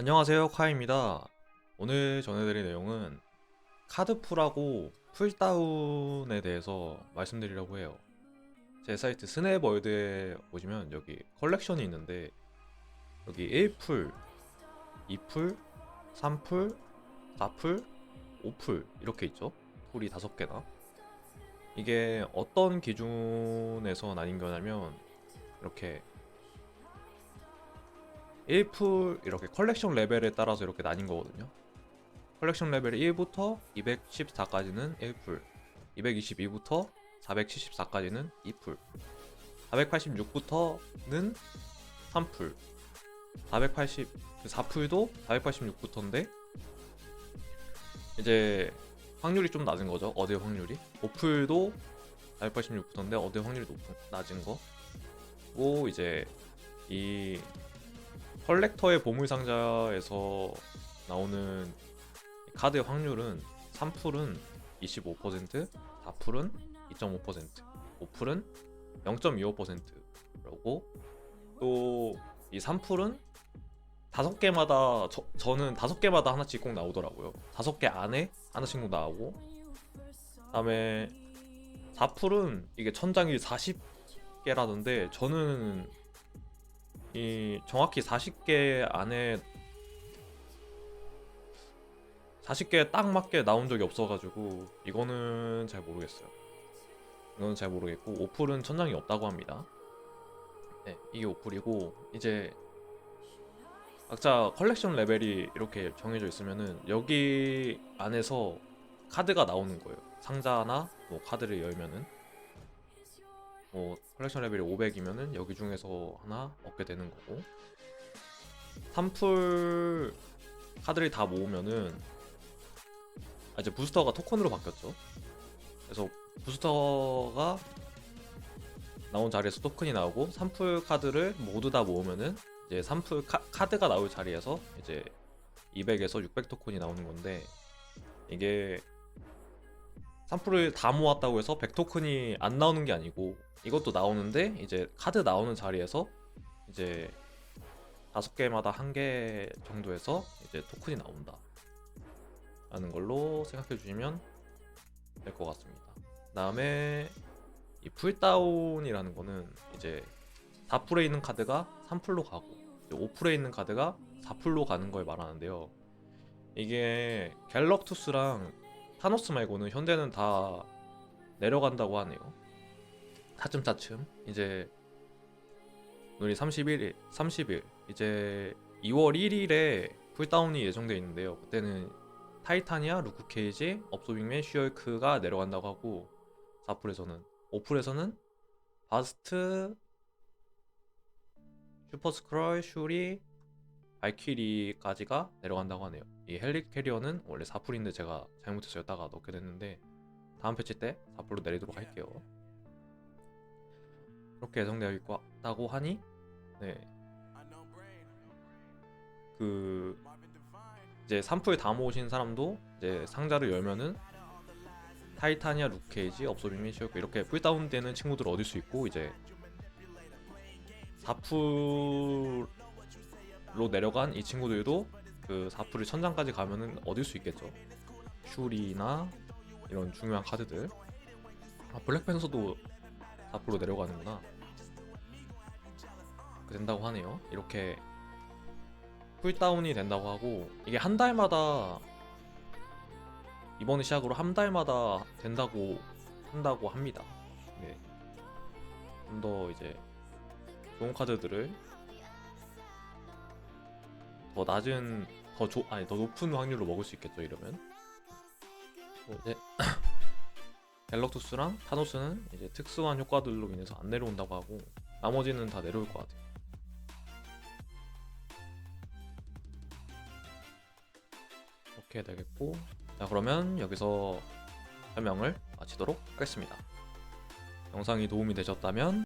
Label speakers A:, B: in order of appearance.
A: 안녕하세요 카입니다. 오늘 전해드릴 내용은 카드풀하고 풀다운에 대해서 말씀드리려고 해요. 제 사이트 스냅월드에 보시면 여기 컬렉션이 있는데 여기 1풀, 2풀, 3풀, 4풀, 5풀 이렇게 있죠? 풀이 5개나. 이게 어떤 기준에서 나뉜 거냐면 이렇게 1풀 이렇게 컬렉션 레벨에 따라서 이렇게 나뉜 거거든요. 컬렉션 레벨 1부터 214까지는 1풀, 222부터 474까지는 2풀, 486부터는 3풀, 480 4풀도 486부터인데 이제 확률이 좀 낮은 거죠. 어대 확률이. 5풀도 486부터인데 어대 확률이 높은 낮은 거. 고 이제 이 컬렉터의 보물 상자에서 나오는 카드 의 확률은 3풀은 25%, 4풀은 2.5%, 5풀은 0.25%라고 또 이 3풀은 다섯 개마다 저, 저는 다섯 개마다 하나씩 꼭 나오더라고요. 다섯 개 안에 하나씩 꼭 나오고 그다음에 4풀은 이게 천장이 40개라던데 저는 이 정확히 40개 안에 40개 딱 맞게 나온 적이 없어가지고 이거는 잘 모르겠어요. 이거는 잘 모르겠고 오플은 천장이 없다고 합니다. 네, 이게 오플이고 이제 각자 컬렉션 레벨이 이렇게 정해져 있으면은 여기 안에서 카드가 나오는 거예요. 상자나 뭐 카드를 열면은 뭐 컬렉션 레벨이 500이면은 여기 중에서 하나 얻게 되는 거고. 3풀 카드를 다 모으면은 아, 이제 부스터가 토큰으로 바뀌었죠. 그래서 부스터가 나온 자리에서 토큰이 나오고 3풀 카드를 모두 다 모으면은 이제 3풀 카, 카드가 나올 자리에서 이제 200에서 600 토큰이 나오는 건데 이게 3풀을 다 모았다고 해서 100 토큰이 안 나오는 게 아니고 이것도 나오는데 이제 카드 나오는 자리에서 이제 다섯 개마다 한 개 정도에서 이제 토큰이 나온다 라는 걸로 생각해 주시면 될 것 같습니다. 다음에 이 풀다운이라는 거는 이제 4풀에 있는 카드가 3풀로 가고 5풀에 있는 카드가 4풀로 가는 걸 말하는데요. 이게 갤럭투스랑 타노스 말고는 현대는 다 내려간다고 하네요. 차츰 차츰. 이제 오늘이 31일, 30일. 이제 2월 1일에 풀다운이 예정돼 있는데요. 그때는 타이타니아, 루크 케이지, 업소빅맨, 슈얼크가 내려간다고 하고 4풀에서는 5풀에서는 바스트, 슈퍼스크롤, 슈리, 발키리까지가 내려간다고 하네요. 이 헬리 캐리어는 원래 4풀인데 제가 잘못해서 여다가 넣게 됐는데 다음 패치 때 4풀로 내리도록 할게요. 그렇게 예정되어 있다고 하니 네. 그 이제 3풀 다 모으신 사람도 이제 상자를 열면은 타이타니아, 루케이지, 업소빅민, 시오크 이렇게 풀다운 되는 친구들 얻을 수 있고 이제 4풀 로 내려간 이 친구들도 그 4풀을 천장까지 가면은 얻을 수 있겠죠. 슈리나 이런 중요한 카드들. 아 블랙팬서도 4%로 내려가는구나. 된다고 하네요. 이렇게 풀다운이 된다고 하고 이게 한 달마다 이번 시작으로 한 달마다 된다고 한다고 합니다. 네. 좀 더 이제 좋은 카드들을 더 낮은 더 조, 아니 더 높은 확률로 먹을 수 있겠죠 이러면. 뭐 이제 갤럭투스랑 타노스는 이제 특수한 효과들로 인해서 안 내려온다고 하고 나머지는 다 내려올 것 같아요. 이렇게 되겠고 자 그러면 여기서 설명을 마치도록 하겠습니다. 영상이 도움이 되셨다면